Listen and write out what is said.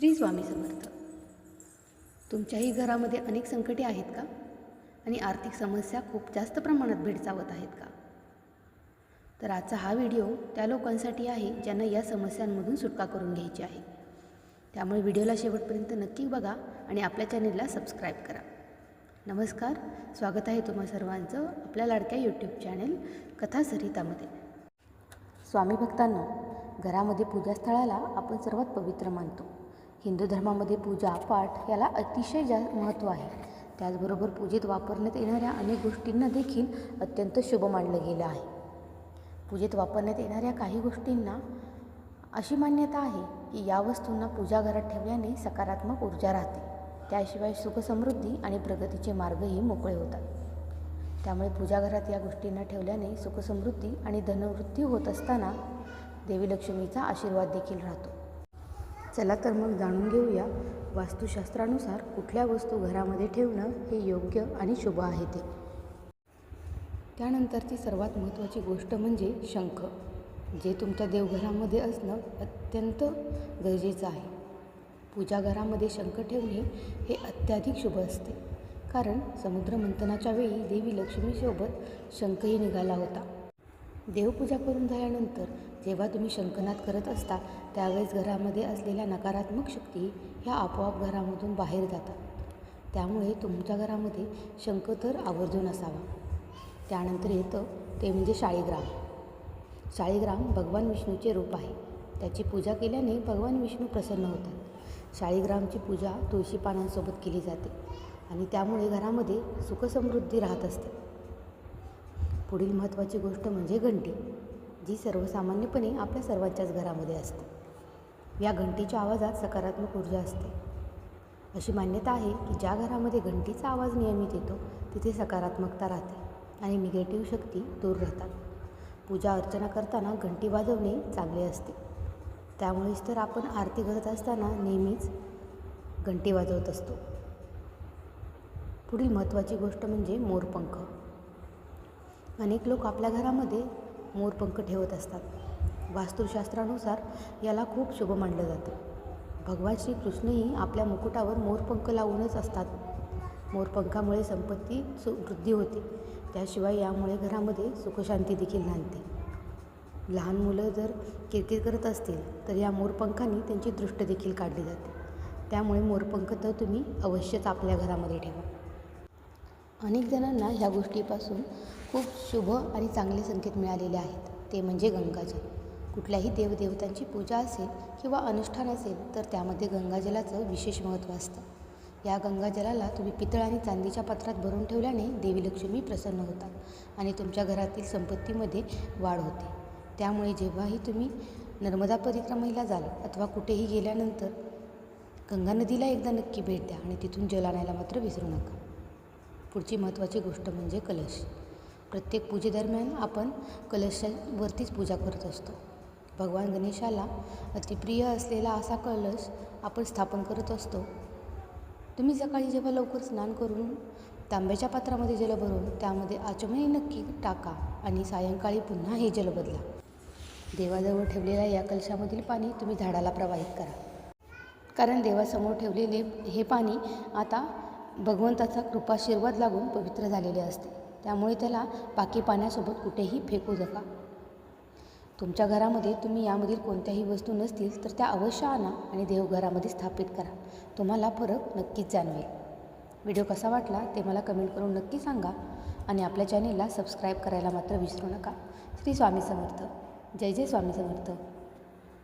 श्री स्वामी समर्थ. तुमच्याही घरामध्ये अनेक संकटे आहेत का? आणि आर्थिक समस्या खूप जास्त प्रमाणात भेडसावत आहेत का? तर आजचा हा व्हिडिओ त्या लोकांसाठी आहे ज्यांना या समस्यांमधून सुटका करून घ्यायची आहे. त्यामुळे व्हिडिओला शेवटपर्यंत नक्की बघा आणि आपल्या चॅनेलला सबस्क्राईब करा. नमस्कार स्वागत आहे तुम्हा सर्वांचं आपल्या लाडक्या यूट्यूब चॅनेल कथा सरितामध्ये स्वामी भक्तांना घरामध्ये पूजास्थळाला आपण सर्वात पवित्र मानतो. हिंदू धर्मामध्ये पूजा पाठ याला अतिशय जा महत्त्व आहे. त्याचबरोबर पूजेत वापरण्यात येणाऱ्या अनेक गोष्टींना देखील अत्यंत शुभ मानलं गेलं आहे. पूजेत वापरण्यात येणाऱ्या काही गोष्टींना अशी मान्यता आहे की या वस्तूंना पूजाघरात ठेवल्याने सकारात्मक ऊर्जा राहते. त्याशिवाय सुखसमृद्धी आणि प्रगतीचे मार्गही मोकळे होतात. त्यामुळे पूजाघरात या गोष्टींना ठेवल्याने सुखसमृद्धी आणि धनवृद्धी होत असताना देवी लक्ष्मीचा आशीर्वाद देखील राहतो. चला तर मग जाणून घेऊया वास्तुशास्त्रानुसार कुठल्या वस्तू घरामध्ये ठेवणं हे योग्य आणि शुभ आहे ते. त्यानंतरची सर्वात महत्त्वाची गोष्ट म्हणजे शंख जे तुमच्या देवघरामध्ये असणं अत्यंत गरजेचं आहे. पूजाघरामध्ये शंख ठेवणे हे अत्याधिक शुभ असते. कारण समुद्रमंथनाच्या वेळी देवी लक्ष्मीसोबत शंखही निघाला होता. देवपूजा करून झाल्यानंतर जेव्हा तुम्ही शंखनाद करत असता त्यावेळेस घरामध्ये असलेल्या नकारात्मक शक्ती ह्या आपोआप घरामधून बाहेर जातात. त्यामुळे तुमच्या घरामध्ये शंख तर आवर्जून असावा. त्यानंतर येतं ते म्हणजे शाळीग्राम. शाळीग्राम भगवान विष्णूचे रूप आहे. त्याची पूजा केल्याने भगवान विष्णू प्रसन्न होतात. शाळीग्रामची पूजा तुळशी पानांसोबत केली जाते आणि त्यामुळे घरामध्ये सुखसमृद्धी राहत असते. पुढील महत्त्वाची गोष्ट म्हणजे घंटी जी सर्वसामान्यपणे आपल्या सर्वांच्याच घरामध्ये असते. या घंटीच्या आवाजात सकारात्मक ऊर्जा असते. अशी मान्यता आहे की ज्या घरामध्ये घंटीचा आवाज नियमित येतो तिथे सकारात्मकता राहते आणि निगेटिव्ह शक्ती दूर राहतात. पूजा अर्चना करताना घंटी वाजवणे चांगले असते. त्यामुळेच तर आपण आरती करत असताना नेहमीच घंटी वाजवत असतो. पुढील महत्त्वाची गोष्ट म्हणजे मोरपंख. अनेक लोक आपल्या घरामध्ये मोरपंख ठेवत असतात. वास्तुशास्त्रानुसार याला खूप शुभ मानलं जातं. भगवान श्रीकृष्णही आपल्या मुकुटावर मोरपंख लावूनच असतात. मोरपंखामुळे संपत्ती सु वृद्धी होते. त्याशिवाय यामुळे घरामध्ये सुखशांती देखील नांदते. लहान मुलं जर किरकिर करत असतील तर या मोरपंखांनी त्यांची दृष्ट देखील काढली जाते. त्यामुळे मोरपंख तर तुम्ही अवश्यच आपल्या घरामध्ये ठेवा. अनेक जणांना ह्या गोष्टीपासून खूप शुभ आणि चांगले संकेत मिळालेले आहेत. ते म्हणजे गंगाजल. कुठल्याही देवदेवतांची पूजा असेल किंवा अनुष्ठान असेल तर त्यामध्ये गंगाजलाचं विशेष महत्त्व असतं. या गंगाजलाला तुम्ही पितळ आणि चांदीच्या पात्रात भरून ठेवल्याने देवी लक्ष्मी प्रसन्न होतात आणि तुमच्या घरातील संपत्तीमध्ये वाढ होते. त्यामुळे जेव्हाही तुम्ही नर्मदा परिक्रमेला जाल अथवा कुठेही गेल्यानंतर गंगा नदीला एकदा नक्की भेट द्या आणि तिथून जल आणायला मात्र विसरू नका. पुढची महत्त्वाची गोष्ट म्हणजे कलश. प्रत्येक पूजेदरम्यान आपण कलशावरतीच पूजा करत असतो. भगवान गणेशाला अतिप्रिय असलेला असा कलश आपण स्थापन करत असतो. तुम्ही सकाळी जेव्हा लवकर स्नान करून तांब्याच्या पात्रामध्ये जल भरून त्यामध्ये आचमनी नक्की टाका आणि सायंकाळी पुन्हा हे जल बदला. देवाजवळ ठेवलेल्या या कलशामधील पाणी तुम्ही झाडाला प्रवाहित करा. कारण देवासमोर ठेवलेले हे पाणी आता भगवंताचा कृपाशीर्वाद लागून पवित्र झालेले असते. त्यामुळे त्याला बाकी पाण्यासोबत कुठेही फेकू नका. तुमच्या घरामध्ये तुम्ही यामधील कोणत्याही वस्तू नसतील तर त्या अवश्य आणा आणि देवघरामध्ये स्थापित करा. तुम्हाला फरक नक्कीच जाणवेल. व्हिडिओ कसा वाटला ते मला कमेंट करून नक्की सांगा आणि आपल्या चॅनेलला सबस्क्राईब करायला मात्र विसरू नका. श्री स्वामी समर्थ. जय जय स्वामी समर्थ.